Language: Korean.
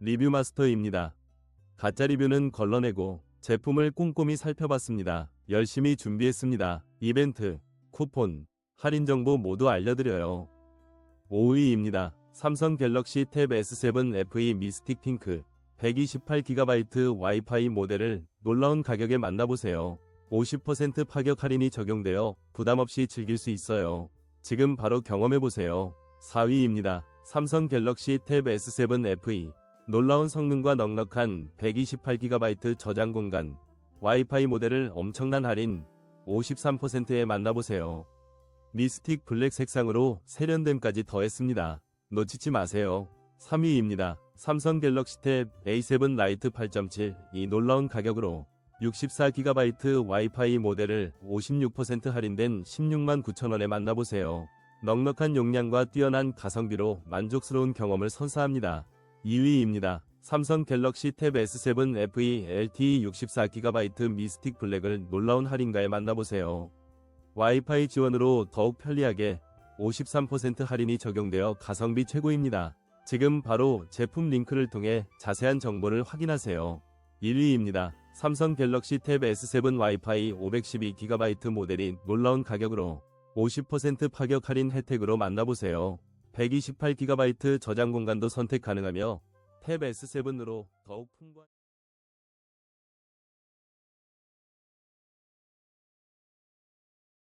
리뷰 마스터입니다. 가짜 리뷰는 걸러내고 제품을 꼼꼼히 살펴봤습니다. 열심히 준비했습니다. 이벤트, 쿠폰, 할인 정보 모두 알려드려요. 5위입니다. 삼성 갤럭시 탭 S7 FE 미스틱 핑크 128GB 와이파이 모델을 놀라운 가격에 만나보세요. 50% 파격 할인이 적용되어 부담 없이 즐길 수 있어요. 지금 바로 경험해보세요. 4위입니다. 삼성 갤럭시 탭 S7 FE 놀라운 성능과 넉넉한 128GB 저장 공간 와이파이 모델을 엄청난 할인 53%에 만나보세요. 미스틱 블랙 색상으로 세련됨까지 더했습니다. 놓치지 마세요. 3위입니다. 삼성 갤럭시 탭 A7 라이트 8.7 이 놀라운 가격으로 64GB 와이파이 모델을 56% 할인된 16만 9천원에 만나보세요. 넉넉한 용량과 뛰어난 가성비로 만족스러운 경험을 선사합니다. 2위입니다. 삼성 갤럭시 탭 S7 FE LTE 64GB 미스틱 블랙을 놀라운 할인가에 만나보세요. 와이파이 지원으로 더욱 편리하게 53% 할인이 적용되어 가성비 최고입니다. 지금 바로 제품 링크를 통해 자세한 정보를 확인하세요. 1위입니다. 삼성 갤럭시 탭 S7 와이파이 512GB 모델이 놀라운 가격으로 50% 파격 할인 혜택으로 만나보세요. 128GB 저장 공간도 선택 가능하며 탭 S7으로 더욱 풍부한